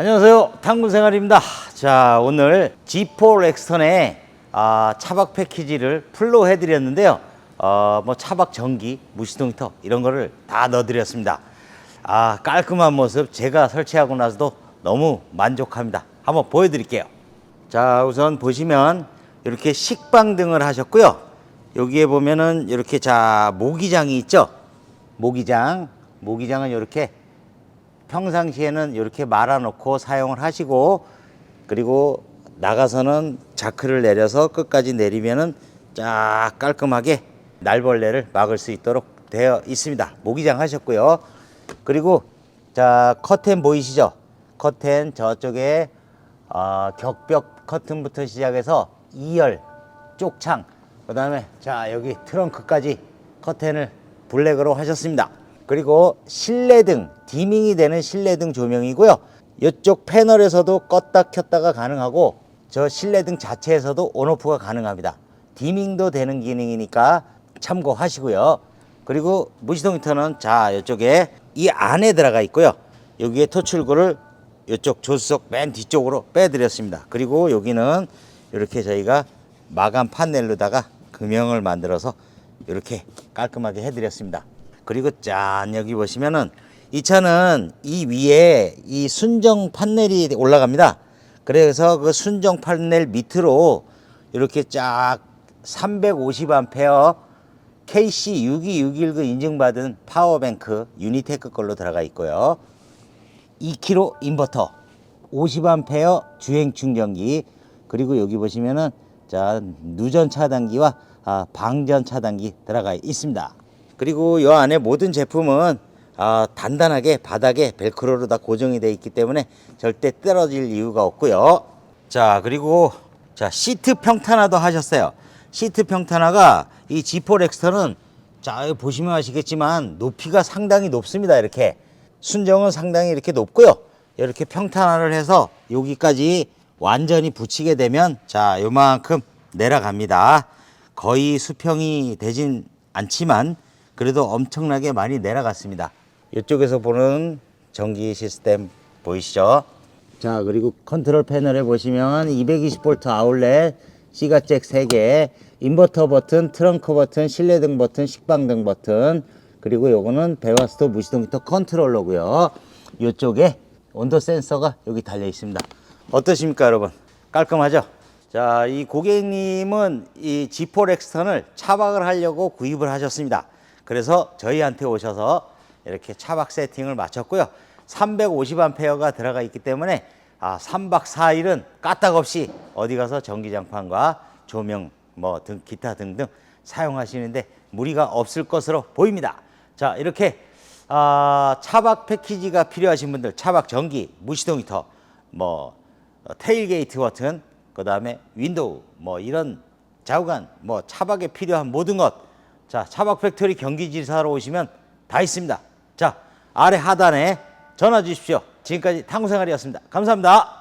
안녕하세요. 탕군생활입니다. 자, 오늘 G4 렉스턴의 아, 차박 패키지를 풀로 해드렸는데요. 어, 뭐 차박 전기, 무시동 히터 이런 거를 다 넣어드렸습니다. 아, 깔끔한 모습 제가 설치하고 나서도 너무 만족합니다. 한번 보여드릴게요. 자, 우선 보시면 이렇게 식빵등을 하셨고요. 여기에 보면은 이렇게 자 모기장이 있죠. 모기장, 모기장은 이렇게 평상시에는 이렇게 말아놓고 사용을 하시고 그리고 나가서는 자크를 내려서 끝까지 내리면은 쫙 깔끔하게 날벌레를 막을 수 있도록 되어 있습니다. 모기장 하셨고요. 그리고 자 커튼 보이시죠? 커튼 저쪽에 어, 격벽 커튼부터 시작해서 2열 쪽창 그 다음에 자 여기 트렁크까지 커튼을 블랙으로 하셨습니다. 그리고 실내등 디밍이 되는 실내등 조명이고요. 이쪽 패널에서도 껐다 켰다가 가능하고 저 실내등 자체에서도 온오프가 가능합니다. 디밍도 되는 기능이니까 참고하시고요. 그리고 무시동 히터는 자 이쪽에 이 안에 들어가 있고요. 여기에 토출구를 이쪽 조수석 맨 뒤쪽으로 빼드렸습니다. 그리고 여기는 이렇게 저희가 마감 판넬로다가 금형을 만들어서 이렇게 깔끔하게 해드렸습니다. 그리고 짠 여기 보시면은 이 차는 이 위에 이 순정 판넬이 올라갑니다. 그래서 그 순정 판넬 밑으로 이렇게 쫙 350A KC62619 인증받은 파워뱅크 유니테크 걸로 들어가 있고요. 2kg 인버터, 50A 주행 충전기, 그리고 여기 보시면은 자 누전 차단기와 아, 방전 차단기 들어가 있습니다. 그리고 이 안에 모든 제품은 아, 단단하게 바닥에 벨크로로 다 고정이 되어 있기 때문에 절대 떨어질 이유가 없고요. 자 그리고 자 시트 평탄화도 하셨어요. 시트 평탄화가 이 G4 렉스터는 자 보시면 아시겠지만 높이가 상당히 높습니다. 이렇게 순정은 상당히 이렇게 높고요. 이렇게 평탄화를 해서 여기까지 완전히 붙이게 되면 자 요만큼 내려갑니다. 거의 수평이 되진 않지만 그래도 엄청나게 많이 내려갔습니다. 이쪽에서 보는 전기 시스템 보이시죠? 자 그리고 컨트롤 패널에 보시면 220V 아울렛 C가잭 3개 인버터 버튼 트렁크 버튼 실내등 버튼 식빵등 버튼 그리고 요거는 베바스토 무시동 히터 컨트롤러고요. 이쪽에 온도 센서가 여기 달려 있습니다. 어떠십니까 여러분? 깔끔하죠? 자 이 고객님은 이 G4 렉스턴을 차박을 하려고 구입을 하셨습니다 그래서 저희한테 오셔서 이렇게 차박 세팅을 마쳤고요 350A가 들어가 있기 때문에 아, 3박 4일은 까딱없이 어디 가서 전기장판과 조명 뭐 등 기타 등등 사용하시는데 무리가 없을 것으로 보입니다. 자 이렇게 아, 차박 패키지가 필요하신 분들 차박 전기 무시동 히터 뭐 어, 테일게이트 버튼 그 다음에 윈도우 뭐 이런 좌우간 뭐 차박에 필요한 모든 것 자 차박 팩토리 경기지사로 오시면 다 있습니다. 자 아래 하단에 전화 주십시오. 지금까지 탐구생활이었습니다. 감사합니다.